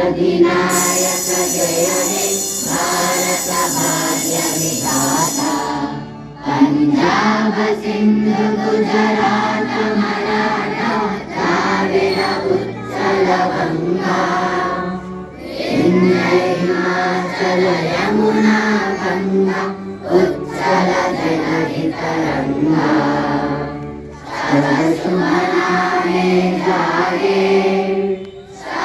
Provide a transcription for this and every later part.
अधिनायक जय हे भारतभाग्यविधाता पञ्जाब सिन्धु गुजरात मराठा द्राविड उत्सलवङ्गा हिमाचल यमुना गङ्गा उत्सल जनहितरङ्गा सरहि सदार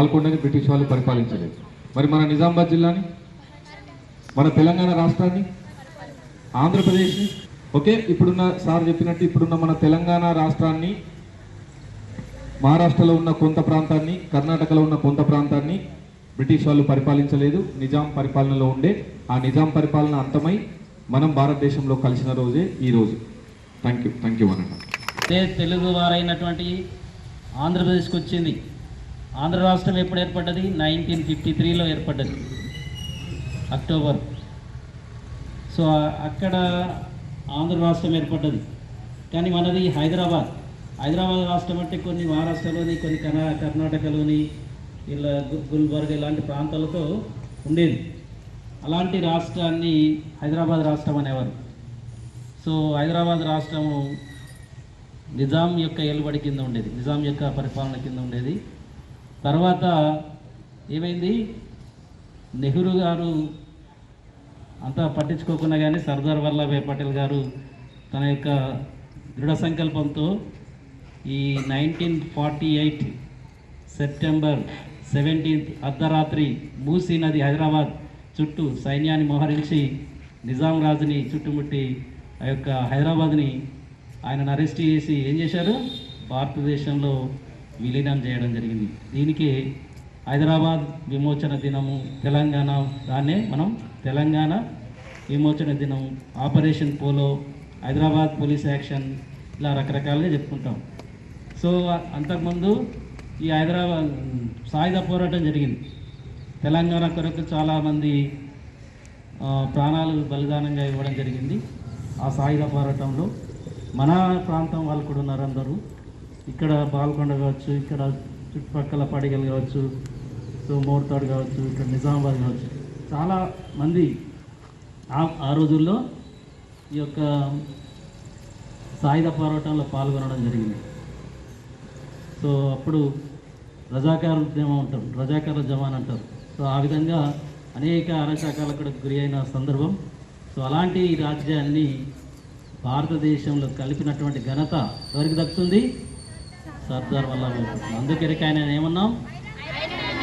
పాల్కొండని బ్రిటిష్ వాళ్ళు పరిపాలించలేదు. మరి మన నిజామాబాద్ జిల్లాని? మన తెలంగాణ రాష్ట్రాన్ని? ఆంధ్రప్రదేశ్ని? ఓకే ఇప్పుడున్న సార్ చెప్పినట్టు ఇప్పుడున్న మన తెలంగాణ రాష్ట్రాన్ని మహారాష్ట్రలో ఉన్న కొంత ప్రాంతాన్ని కర్ణాటకలో ఉన్న కొంత ప్రాంతాన్ని బ్రిటిష్ వాళ్ళు పరిపాలించలేదు. నిజాం పరిపాలనలో ఉండే. ఆ నిజాం పరిపాలన అంతమై మనం భారతదేశంలో కలిసిన రోజే ఈ రోజు. థ్యాంక్ యూ థ్యాంక్ యూ అనండి అదే తెలుగు వారైనటువంటి ఆంధ్రప్రదేశ్కి వచ్చింది. ఆంధ్ర రాష్ట్రం ఎప్పుడు ఏర్పడ్డది? నైన్టీన్ ఫిఫ్టీ త్రీలో ఏర్పడ్డది. అక్టోబర్. సో అక్కడ ఆంధ్ర రాష్ట్రం ఏర్పడ్డది. కానీ మనది హైదరాబాద్. హైదరాబాద్ రాష్ట్రం అంటే కొన్ని మహారాష్ట్రలోని కొన్ని కర్ణా కర్ణాటకలోని ఇలా గుల్బర్గ్ ఇలాంటి ప్రాంతాలతో ఉండేది. అలాంటి రాష్ట్రాన్ని హైదరాబాద్ రాష్ట్రం అనేవారు. సో హైదరాబాద్ రాష్ట్రము నిజాం యొక్క ఏలుబడి కింద ఉండేది. నిజాం యొక్క పరిపాలన కింద ఉండేది. తర్వాత ఏమైంది? నెహ్రూ గారు అంతా పట్టించుకోకుండా కానీ సర్దార్ వల్లభాయ్ పటేల్ గారు తన యొక్క దృఢ సంకల్పంతో ఈ nineteen forty eight September seventeenth అర్ధరాత్రి మూసీ నది హైదరాబాద్ చుట్టూ సైన్యాన్ని మోహరించి నిజాం రాజుని చుట్టుముట్టి ఆ యొక్క హైదరాబాద్ని ఆయనను అరెస్ట్ చేసి ఏం చేశారు? భారతదేశంలో విలీనం చేయడం జరిగింది. దీనికి హైదరాబాద్ విమోచన దినము తెలంగాణ దాన్నే మనం తెలంగాణ విమోచన దినం operation polo Hyderabad police action ఇలా రకరకాలుగా చెప్పుకుంటాం. సో అంతకుముందు ఈ హైదరాబాద్ సాయుధ పోరాటం జరిగింది. తెలంగాణ కొరకు చాలామంది ప్రాణాలు బలిదానంగా ఇవ్వడం జరిగింది. ఆ సాయుధ పోరాటంలో మన ప్రాంతం వాళ్ళు కూడా ఉన్నారు అందరూ. ఇక్కడ బాల్కొండ కావచ్చు ఇక్కడ చుట్టుపక్కల పడిగలు కావచ్చు సో మోర్తాడు కావచ్చు ఇక్కడ నిజామాబాద్ కావచ్చు. చాలా మంది ఆ ఆ రోజుల్లో ఈ యొక్క సాయుధ పోరాటంలో పాల్గొనడం జరిగింది. సో అప్పుడు రజాకార ఉద్యమం అంటారు రజాకార జవాన్ అంటారు. సో ఆ విధంగా అనేక అరాచకాలకు కూడా గురి అయిన సందర్భం. సో అలాంటి రాజ్యాన్ని భారతదేశంలో కలిపినటువంటి ఘనత ఎవరికి దక్కుతుంది? సర్దార్ వల్లభాయ్ పటేల్. అందుకొరకే ఆయన ఏమన్నాం?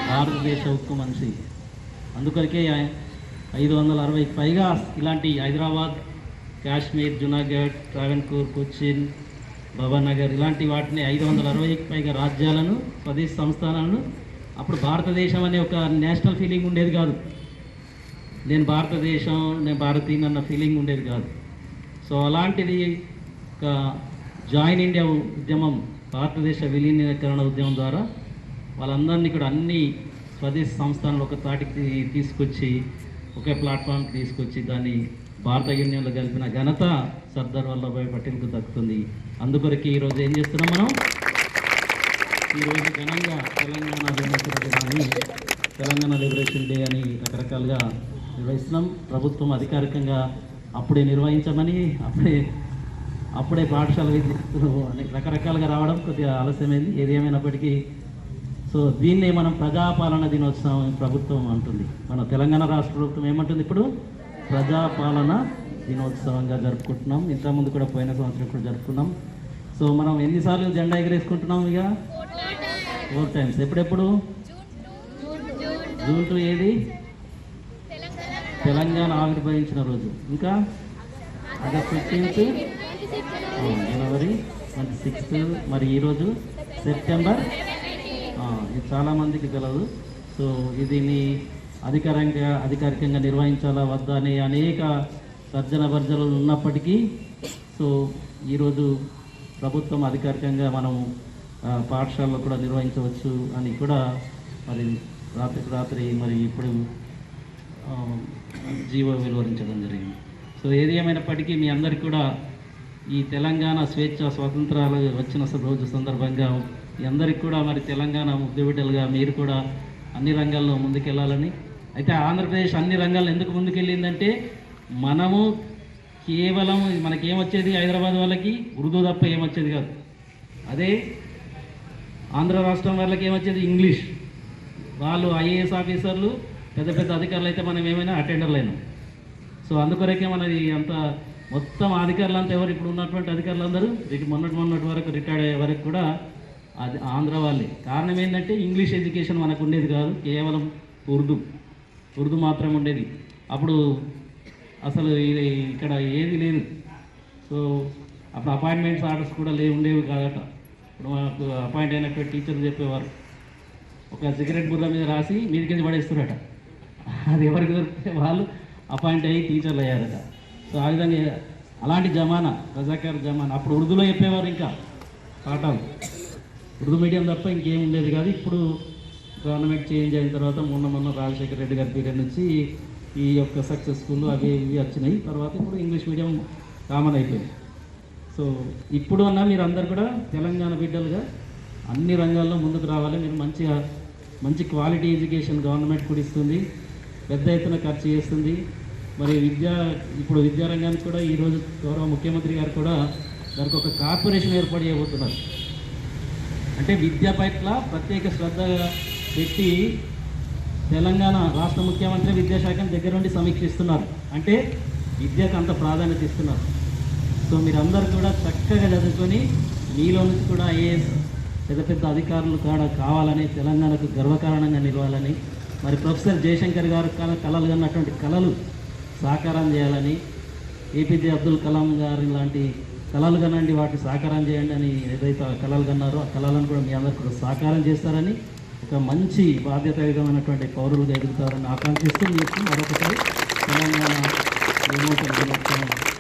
భారతదేశ ఉక్కు మనిషి అందుకొరకే ఐదు వందల అరవైకి పైగా ఇలాంటి హైదరాబాద్ కాశ్మీర్ జునాగఢ్ ట్రావెన్కూర్ కొచ్చిన్ బాబానగర్ ఇలాంటి వాటిని ఐదు వందల అరవైకి పైగా రాజ్యాలను స్వదేశ సంస్థానాలను అప్పుడు భారతదేశం అనే ఒక నేషనల్ ఫీలింగ్ ఉండేది కాదు. నేను భారతదేశం నేను భారతీయుని అన్న ఫీలింగ్ ఉండేది కాదు. సో అలాంటిది ఒక జాయిన్ ఇండియా ఉద్యమం భారతదేశ విలీనీకరణ ఉద్యమం ద్వారా వాళ్ళందరినీ ఇక్కడ అన్ని స్వదేశ సంస్థలను ఒక తాటికి తీసుకొచ్చి ఒకే ప్లాట్ఫామ్కి తీసుకొచ్చి దాన్ని భారత యూనియన్లో కలిపిన ఘనత సర్దార్ వల్లభాయ్ పటేల్కు దక్కుతుంది. అందుకొరకు ఈరోజు ఏం చేస్తున్నాం మనం? ఈరోజు ఘనంగా తెలంగాణ విమోచన దినాన్ని తెలంగాణ లిబరేషన్ డే అని రకరకాలుగా నిర్వహిస్తున్నాం. ప్రభుత్వం అధికారికంగా అప్పుడే నిర్వహించమని అప్పుడే అప్పుడే పాఠశాల విద్యార్థులు అనేక రకరకాలుగా రావడం కొద్దిగా ఆలస్యమైంది. ఏది ఏమైనప్పటికీ సో దీన్నే మనం ప్రజాపాలన దినోత్సవం ప్రభుత్వం అంటుంది. మన తెలంగాణ రాష్ట్ర ప్రభుత్వం ఏమంటుంది ఇప్పుడు? ప్రజాపాలన దినోత్సవంగా జరుపుకుంటున్నాం. ఇంతకుముందు కూడా పోయిన సంవత్సరం కూడా జరుపుకున్నాం. సో మనం ఎన్నిసార్లు జెండా ఎగరేసుకుంటున్నాం ఇక? Four times. ఎప్పుడెప్పుడు? జూన్ టూ ఏది? తెలంగాణ ఆవిర్భవించిన రోజు. ఇంకా? August fifteenth? January twenty sixth మరి ఈరోజు సెప్టెంబర్. ఇది చాలామందికి తెలియదు సో ఇది అధికారికంగా అధికారికంగా నిర్వహించాలా వద్దా అనే అనేక తర్జన భర్జనలు ఉన్నప్పటికీ సో ఈరోజు ప్రభుత్వం అధికారికంగా మనం పాఠశాలలో కూడా నిర్వహించవచ్చు అని కూడా మరి రాత్రికి రాత్రి మరి ఇప్పుడు జీవో వెలువరించడం జరిగింది. సో ఏది ఏమైనప్పటికీ మీ అందరికీ కూడా ఈ తెలంగాణ స్వేచ్ఛ స్వాతంత్రాలు వచ్చిన రోజు సందర్భంగా అందరికి కూడా మరి తెలంగాణ ముద్దుబిడ్డలుగా మీరు కూడా అన్ని రంగాల్లో ముందుకెళ్ళాలని అయితే ఆంధ్రప్రదేశ్ అన్ని రంగాల్లో ఎందుకు ముందుకెళ్ళిందంటే మనము కేవలం మనకేమొచ్చేది హైదరాబాద్ వాళ్ళకి ఉర్దూ తప్ప ఏమొచ్చేది కాదు. అదే ఆంధ్ర రాష్ట్రం వాళ్ళకి ఏమొచ్చేది? ఇంగ్లీష్. వాళ్ళు ఐఏఎస్ ఆఫీసర్లు పెద్ద పెద్ద అధికారులు అయితే మనం ఏమైనా అటెండర్లు అయినాం సో అందుకొరకే మనది అంత మొత్తం అధికారులు అంతా ఎవరు ఇప్పుడు ఉన్నటువంటి అధికారులు అందరూ వీటికి మొన్నటి మొన్నటి వరకు రిటైర్డ్ అయ్యే వరకు కూడా అది ఆంధ్ర వాళ్ళే. కారణం ఏంటంటే ఇంగ్లీష్ ఎడ్యుకేషన్ మనకు ఉండేది కాదు కేవలం ఉర్దూ. ఉర్దూ మాత్రం ఉండేది. అప్పుడు అసలు ఇది ఇక్కడ ఏది లేదు. సో అప్పుడు అపాయింట్మెంట్స్ ఆర్డర్స్ కూడా లేవు ఉండేవి కాదట. ఇప్పుడు మాకు అపాయింట్ అయినటువంటి టీచర్లు చెప్పేవారు. ఒక సిగరెట్ బుర్ర మీద రాసి మీది కింద పడేస్తున్నారట. అది ఎవరికి దొరికితే వాళ్ళు అపాయింట్ అయ్యి టీచర్లు అయ్యారట. సో ఆ విధంగా అలాంటి జమానా రజాకార్ జమానా అప్పుడు ఉర్దూలో చెప్పేవారు ఇంకా పాఠాలు. ఉర్దూ మీడియం తప్ప ఇంకేం ఉండేది కాదు. ఇప్పుడు గవర్నమెంట్ చేంజ్ అయిన తర్వాత మొన్న మొన్న రాజశేఖర రెడ్డి గారి పీరియడ్ నుంచి ఈ యొక్క సక్సెస్ఫుల్ అవి ఇవి వచ్చినాయి. తర్వాత ఇప్పుడు ఇంగ్లీష్ మీడియం కామన్ అయిపోయింది. సో ఇప్పుడు అన్న మీరు అందరు కూడా తెలంగాణ బిడ్డలుగా అన్ని రంగాల్లో ముందుకు రావాలి. మీరు మంచిగా మంచి క్వాలిటీ ఎడ్యుకేషన్ గవర్నమెంట్ కూడా ఇస్తుంది పెద్ద ఎత్తున ఖర్చు చేస్తుంది. మరి విద్యా ఇప్పుడు విద్యారంగానికి కూడా ఈరోజు గౌరవ ముఖ్యమంత్రి గారు కూడా దానికి ఒక కార్పొరేషన్ ఏర్పాటు చేయబోతున్నారు. అంటే విద్య పట్ల ప్రత్యేక శ్రద్ధ పెట్టి తెలంగాణ రాష్ట్ర ముఖ్యమంత్రి విద్యాశాఖను దగ్గర నుండి సమీక్షిస్తున్నారు. అంటే విద్యకు అంత ప్రాధాన్యత ఇస్తున్నారు. సో మీరందరూ కూడా చక్కగా చదువుకొని మీలో నుంచి కూడా ఐఏఎస్ పెద్ద పెద్ద అధికారులు కూడా కావాలని తెలంగాణకు గర్వకారణంగా నిలవాలని మరి ప్రొఫెసర్ జయశంకర్ గారు కళలు కన్నటువంటి కళలు సాకారం చేయాలని ఏపీజే అబ్దుల్ కలాం గారి లాంటి కళలు కనండి వాటిని సాకారం చేయండి అని ఏదైతే కళలు కన్నారో ఆ కళలను కూడా మీ అందరూ కూడా సాకారం చేస్తారని ఒక మంచి బాధ్యతాయుతమైనటువంటి పౌరులుగా ఎదుగుతారని ఆకాంక్షిస్తూ మీకు మరొకసారి తెలంగాణ విమోచన దినోత్సవం